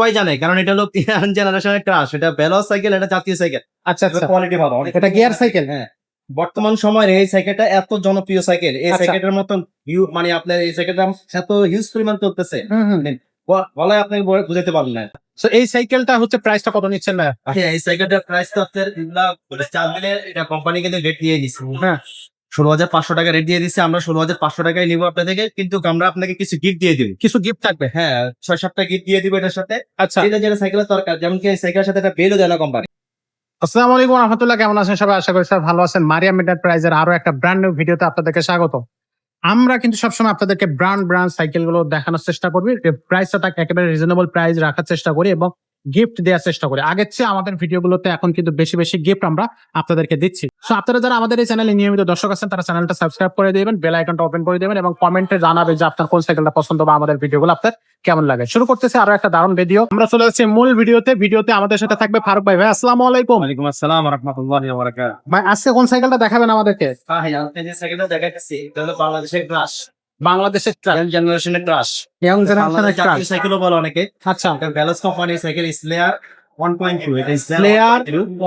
সবাই জানে কারণ এটা হলো ইয়াং জেনারেশনের ক্রাশ এটা বেলস সাইকেল এটা জাতীয় সাইকেল আচ্ছা আচ্ছা। কোয়ালিটি ভালো এটা গিয়ার সাইকেল হ্যাঁ। বর্তমান সময়ের এই সাইকেলটা এত জনপ্রিয় সাইকেল এই আচ্ছা। সাইকেলটার মতন মানে আপনার এই সাইকেলটা এত হিউজ পরিমাণ চলতেছে। হুম আপনি বলে- বুঝাতে পারবেন না। তো এই সাইকেলটা হচ্ছে প্রাইসটা কত নিচ্ছেন না আচ্ছা এই সাইকেলটার প্রাইস তো আপনার বলে চার দিলে এটা কোম্পানি কিন্তু রেট দিয়ে দিচ্ছে হ্যাঁ। ষোলো হাজার পাঁচশো টাকা রেট দিয়ে দিচ্ছে আমরা ষোলো হাজার পাঁচশো টাকায় নিবো আপনাদেরকে কিন্তু আমরা আপনাকে কিছু গিফট দিয়ে দিব। কিছু গিফট থাকবে? হ্যাঁ ছয় সাতটা গিফট দিয়ে দিব এটার সাথে। আচ্ছা। এটা যেটা সাইকেলের দরকার যেমন কি সাইকেলের সাথে একটা বেলও দেয় না কোম্পানি আসসালামু আলাইকুম রহমতুল্লাহ কেমন আছেন সবাই? আশা করি সবাই ভালো আছেন। মারিয়াম এন্টারপ্রাইজের আরও একটা ব্র্যান্ড নিউ ভিডিওতে আপনাদেরকে স্বাগত। আমরা কিন্তু সবসময় আপনাদেরকে ব্র্যান্ড ব্র্যান্ড সাইকেলগুলো দেখানোর চেষ্টা করবি। প্রাইসটা তাকে একেবারে রিজনেবল প্রাইস রাখার চেষ্টা করি এবং গিফট দেওয়ার চেষ্টা করি। আগের চেয়ে আমাদের ভিডিওগুলোতে এখন কিন্তু বেশি বেশি গিফট আমরা আপনাদেরকে দিচ্ছি। সো আপনারা যারা আমাদের এই চ্যানেলে নিয়মিত দর্শক আছেন তারা চ্যানেলটা সাবস্ক্রাইব করে দেবেন বেল আইকনটা ওপেন করে দেবেন এবং কমেন্টে জানাবে যে আপনার কোন সাইকেলটা পছন্দ বা আমাদের ভিডিওগুলো আপনার কেমন লাগে। শুরু করতেছে আরও একটা দারুণ ভিডিও আমরা চলে যাচ্ছি মূল ভিডিওতে ভিডিওতে আমাদের সাথে থাকবে ফারুক ভাই। ভাই আসসালামু আলাইকুম। ওয়ালাইকুম আসসালাম রহমতুল্লাহ বরাকাত ভাই আজকে কোন সাইকেলটা দেখাবেন আমাদেরকে? হ্যাঁ আপনি যে সাইকেলটা দেখাচ্ছি এটা হলো বাংলাদেশের ক্রাশ বাংলাদেশের জেনারেশনের ক্রাশ ইয়ং জেনারেশনের জাতীয় সাইকেলও বলে অনেকে। আচ্ছা। ব্যালেন্স কোম্পানির cycle slayer one point two এটা Slayer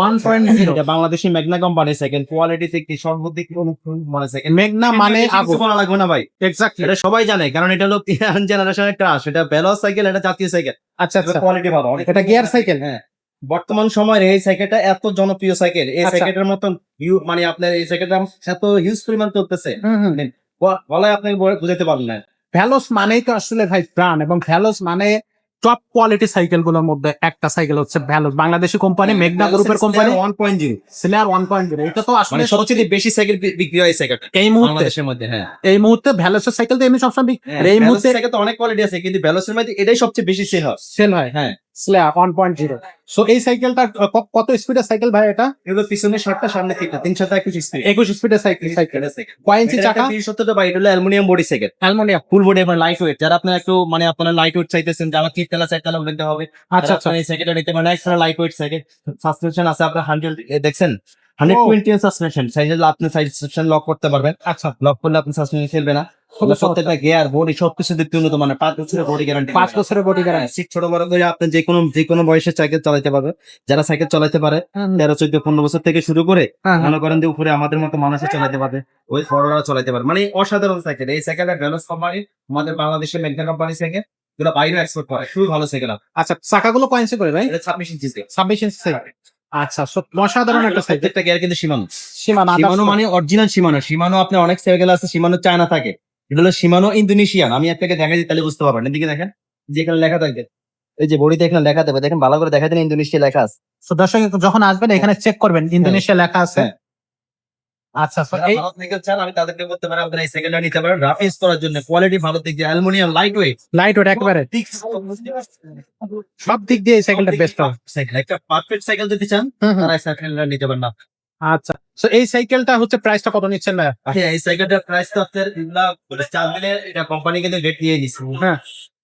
1.0 এটা বাংলাদেশি মেঘনা কোম্পানির সাইকেল কোয়ালিটি থেকে সর্বাধিক মানে সাইকেল মেঘনা মানে বলা লাগবে না ভাই। এক্স্যাক্টলি এটা সবাই জানে কারণ এটা হলো ইয়াং জেনারেশনের ক্রাশ এটা ব্যালেন্স সাইকেল এটা জাতীয় সাইকেল আচ্ছা আচ্ছা। কোয়ালিটি ভালো এটা গিয়ার সাইকেল হ্যাঁ। বর্তমান সময়ের এই সাইকেলটা এত জনপ্রিয় সাইকেল এই আচ্ছা। সাইকেলটার মতন মানে আপনার এই সাইকেলটা এত হিউজ পরিমাণ চলতেছে। হুম হুম ব- বলায় বুঝাতে পারবেন না। ভ্যালোস মানেই তো আসলে ভাই প্রাণ এবং ভ্যালোস মানে টপ কোয়ালিটি সাইকেলগুলোর মধ্যে একটা সাইকেল হচ্ছে ভ্যালোস। বাংলাদেশি কোম্পানি মেঘনা গ্রুপের company one point zero senior one point zero এটা তো আসলে মানে সবচেয়ে বেশি সাইকেল বিক্রি হয় এই সাইকেলটা এই মুহূর্তে বাংলাদেশের মধ্যে হ্যাঁ। এই মুহূর্তে ভ্যালোসের সাইকেল তো এমনি সবসময় এই মুহূর্তে সাইকেল তো অনেক কোয়ালিটি আছে কিন্তু ভ্যালোসের মধ্যে এটাই সবচেয়ে বেশি সেল হয়। সেল হয় হ্যাঁ। Slayer one point zero so এই সাইকেলটা কত স্পিডের সাইকেল ভাই এটা? এগুলো পিছনে সাতটা সামনে তিনটা তিনশো একুশ স্পিড একুশ স্পিডের সাইকেল সাইকেল কয় ইঞ্চি চাকা? সত্তরটা বাই এটা হলো aluminium body cycle aluminium full body আপনার লাইট ওয়েট যারা আপনার একটু মানে আপনার লাইট ওয়েট চাইতেছেন যারা আমার তেলা সাইকেল হবে আচ্ছা আচ্ছা। এই সাইকেলটা নিতে পারেন। Extra light weight cycle suspension আছে আপনার হান্ড্রেড দেখছেন? হান্ড্রেড টোয়েন্টি সাসপেনশন সাইজে আপনি সাসপেনশন লক করতে পারবেন। আচ্ছা। লক করলে আপনি সাসপেনশন খেলবে না। প্রত্যেকটা গিয়ার বডি সবকিছু উন্নত মানে পাঁচ বছরের বডি গ্যারান্টি পাঁচ বছরের বডি গ্যারান্টি সিট ছোট বড় করে আপনি যে কোনো যে কোনো বয়সের সাইকেল চালাতে পারবে। যারা সাইকেল চালাতে পারে তেরো চোদ্দ পনেরো বছর থেকে শুরু করে হ্যাঁ, মনে করেন যে উপরে আমাদের মতো মানুষের চালাতে পারবে। ওই বড়রা চালাতে পারবে। মানে অসাধারণ সাইকেল এই সাইকেলটা ভ্যালোস কোম্পানি আমাদের বাংলাদেশের মেঘনা কোম্পানি সাইকেল এগুলো বাইরেও এক্সপোর্ট করে খুবই ভালো সাইকেল আচ্ছা চাকাগুলো কয় ইঞ্চি করে ভাই? ছাব্বিশ ইঞ্চি ছাব্বিশ ইঞ্চি আচ্ছা অসাধারণ একটা সাইকেল প্রত্যেকটা গিয়ার কিন্তু সীমানো। সীমানো সীমানো মানে অরিজিনাল সীমানো। সীমানো আপনার অনেক সাইকেল আছে সীমানো চায়না থাকে। এটা হলো সীমানো ইন্দোনেশিয়ান। আমি আপনাকে দেখা দিই তাহলে বুঝতে পারবেন। এদিকে দেখেন যেখানে লেখা থাকবে এই যে বডিতে এখানে লেখা দেবে দেখেন ভালো করে দেখা দেন ইন্দোনেশিয়া লেখা আছে। তো দর্শক যখন আসবেন এখানে চেক করবেন। ইন্দোনেশিয়া লেখা আছে। হ্যাঁ। আচ্ছা এই চান আমি তাদেরকে বলতে পারি আপনারা এই সাইকেলটা নিতে পারেন। রাফ ইউজ করার জন্য কোয়ালিটি ভালো দিক দিয়ে aluminium light weight light weight একবারে সব দিক দিয়ে এই সাইকেলটা বেস্ট হবে। সাইকেল একটা পারফেক্ট সাইকেল যদি চান তারা এই সাইকেলটা নিতে পারেন না। আচ্ছা তো এই সাইকেলটা হচ্ছে প্রাইসটা কত নিচ্ছেন না আচ্ছা এই সাইকেলটার প্রাইস তো আপনার এগুলা বলে চার দিলে এটা কোম্পানি কিন্তু রেট দিয়ে দিচ্ছে হ্যাঁ।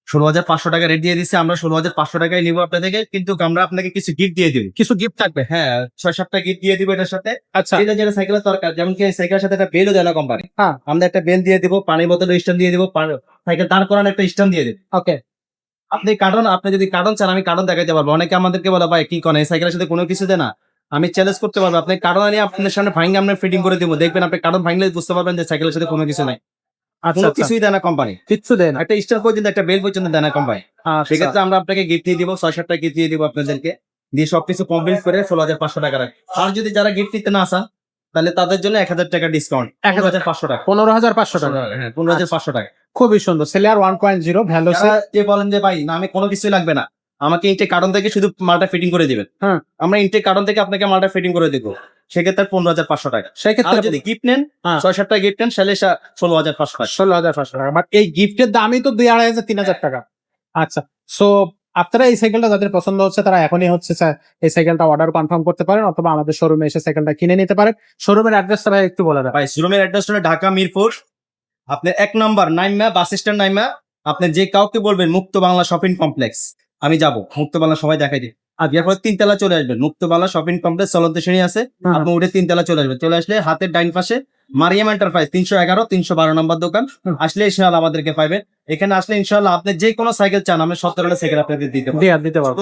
ষোলো হাজার পাঁচশো টাকা রেট দিয়ে দিচ্ছে আমরা ষোলো হাজার পাঁচশো টাকায় নিবো আপনাদেরকে কিন্তু আমরা আপনাকে কিছু গিফট দিয়ে দিব। কিছু গিফট থাকবে? হ্যাঁ ছয় সাতটা গিফট দিয়ে দিব এটার সাথে। আচ্ছা। এটা যেটা সাইকেলের দরকার যেমন কি সাইকেলের সাথে একটা বেলও দেয় না কোম্পানি হ্যাঁ। আমরা একটা বেল দিয়ে দিব পানির বোতল স্ট্যান্ড দিয়ে দিব সাইকেল দাঁড় করানো একটা স্ট্যান্ড দিয়ে দিব। ওকে আপনি কার্টন আপনি যদি কার্টন চান আমি কার্টন দেখাতে পারব। অনেকে আমাদেরকে বলে ভাই কি এই সাইকেলের সাথে কোনো কিছু দেয় না? আমি চ্যালেঞ্জ করতে পারব। আপনি কার্টন আনিয়ে আপনার সামনে ভাঙ্গে আমরা ফিটিং করে দিব। দেখবেন আপনি কার্টন ভাঙলে বুঝতে পারবেন যে সাইকেলের সাথে কোনো কিছু নাই। কোনো আচ্ছা। কিছুই দেয় না কোম্পানি কিচ্ছু দেন একটা স্টার পর্যন্ত একটা বেল পর্যন্ত দেয় না কোম্পানি আচ্ছা। সেক্ষেত্রে আমরা আপনাকে গিফট দিয়ে দিব ছয় সাতটা গিফট দিয়ে দিব আপনাদেরকে। দিয়ে সবকিছু কমপ্লিট করে ষোলো হাজার পাঁচশো টাকা রাখ। আর যদি যারা গিফট নিতে না আসা তাহলে তাদের জন্য এক হাজার টাকা ডিসকাউন্ট এক হাজার পাঁচশো টাকা। পনেরো হাজার পাঁচশো টাকা। হ্যাঁ পনেরো হাজার পাঁচশো টাকা। খুবই সুন্দর। সেলিয়ার ওয়ান পয়েন্ট জিরো যে বলেন যে ভাই না আমি কোনো কিছুই লাগবে না। আমাকে ইনটেক কার্টন থেকে শুধু মালটা ফিটিং করে দিবেন। হ্যাঁ। আমরা ইনটেক কার্টন থেকে আপনাকে মালটা ফিটিং করে দিব। সেক্ষেত্রে পনেরো হাজার পাঁচশো টাকা। সেক্ষেত্রে যদি গিফট নেন হ্যাঁ। ছয় সাতটা গিফট নেন তাহলে ষোলো হাজার পাঁচশো টাকা। ষোলো হাজার পাঁচশো টাকা। বাট এই গিফটের দামই তো দুই আড়াই হাজার তিন হাজার টাকা। আচ্ছা সো আপনারা এই সাইকেলটা যাদের পছন্দ হচ্ছে তারা এখনই হচ্ছে এই সাইকেলটা অর্ডার কনফার্ম করতে পারেন অথবা আমাদের শোরুমে এসে সাইকেলটা কিনে নিতে পারেন। শোরুমের অ্যাড্রেসটা ভাই একটু বলে দেন। ভাই শোরুমের অ্যাড্রেস হলো ঢাকা মিরপুর। আপনার এক number Naima bus stand Naima. আপনি যে কাউকে বলবেন মুক্ত বাংলা শপিং কমপ্লেক্স আমি যাব। মুক্ত বাংলা সবাই দেখাই দিই। আর এরপর তিনতলা চলে আসবেন মুক্তবালা শপিং কমপ্লেক্স চলন্ত শ্রেণি আছে। হ্যাঁ। আপনি উঠে তিনতলা চলে আসবেন। চলে আসলে হাতের ডাইন পাশে মারিয়াম এন্টারপ্রাইজ তিনশো এগারো তিনশো বারো নম্বর দোকান। আসলে ইনশাল্লাহ আমাদেরকে পাইবেন। এখানে আসলে ইনশাল্লাহ আপনি যে কোনো সাইকেল চান আমরা সব ধরনের সাইকেল আপনাদের দিতে পারব।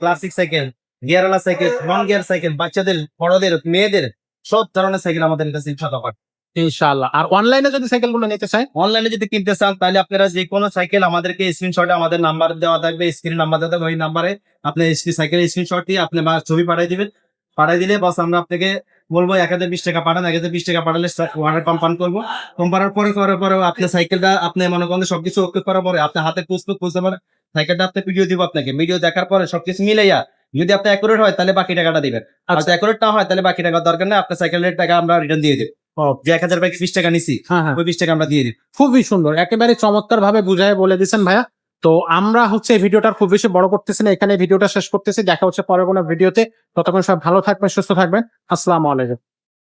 ক্লাসিক সাইকেল গিয়ারওয়ালা সাইকেল নন গিয়ার সাইকেল বাচ্চাদের বড়দের মেয়েদের সব ধরনের সাইকেল আমাদের কাছে ইনশাল্লাহ পাবেন। ইনশাআল্লাহ। আর অনলাইনে যদি সাইকেলগুলো নিতে চাই? অনলাইনে যদি কিনতে চান তাহলে আপনারা যে কোনো সাইকেল আমাদেরকে স্ক্রিনশটে আমাদের নাম্বার দেওয়া থাকবে স্ক্রিন নাম্বার দেওয়া থাকবে ওই নাম্বারে আপনি সাইকেল স্ক্রিনশট দিয়ে আপনি ছবি পাঠিয়ে দিবেন। পাঠিয়ে দিলে বাস আমরা আপনাকে বলব এক হাজার বিশ টাকা পাঠান এক হাজার বিশ টাকা পাঠালে অর্ডার কনফার্ম করব। কনফার্ম পরে করার পরে আপনি সাইকেলটা আপনি মনে করেন সবকিছু ওকে করার পরে আপনি হাতে পুষতে পুষতে পারেন সাইকেলটা আপনি ভিডিও দিব আপনাকে। ভিডিও দেখার পরে সবকিছু মিলাইয়া যদি আপনি অ্যাকুরেট হয় তাহলে বাকি টাকাটা দিবেন। আর আচ্ছা। অ্যাকুরেট না হয় তাহলে বাকি টাকা দরকার নেই আপনার সাইকেলের টাকা আমরা রিটার্ন দিয়ে দেবো। যে এক হাজার বিশ টাকা নিছি হ্যাঁ হ্যাঁ। ওই বিশ টাকা আমরা দিয়ে দিই। খুবই সুন্দর। একেবারে চমৎকার ভাবে বুঝায় বলে দিচ্ছেন ভাইয়া। তো আমরা হচ্ছে এই ভিডিওটার খুব বেশি বড় করতেছি না এখানে ভিডিওটা শেষ করতেছি। দেখা হচ্ছে পরে কোনো ভিডিওতে। ততক্ষণ সব ভালো থাকবেন সুস্থ থাকবেন। আসসালাম আলাইকুম।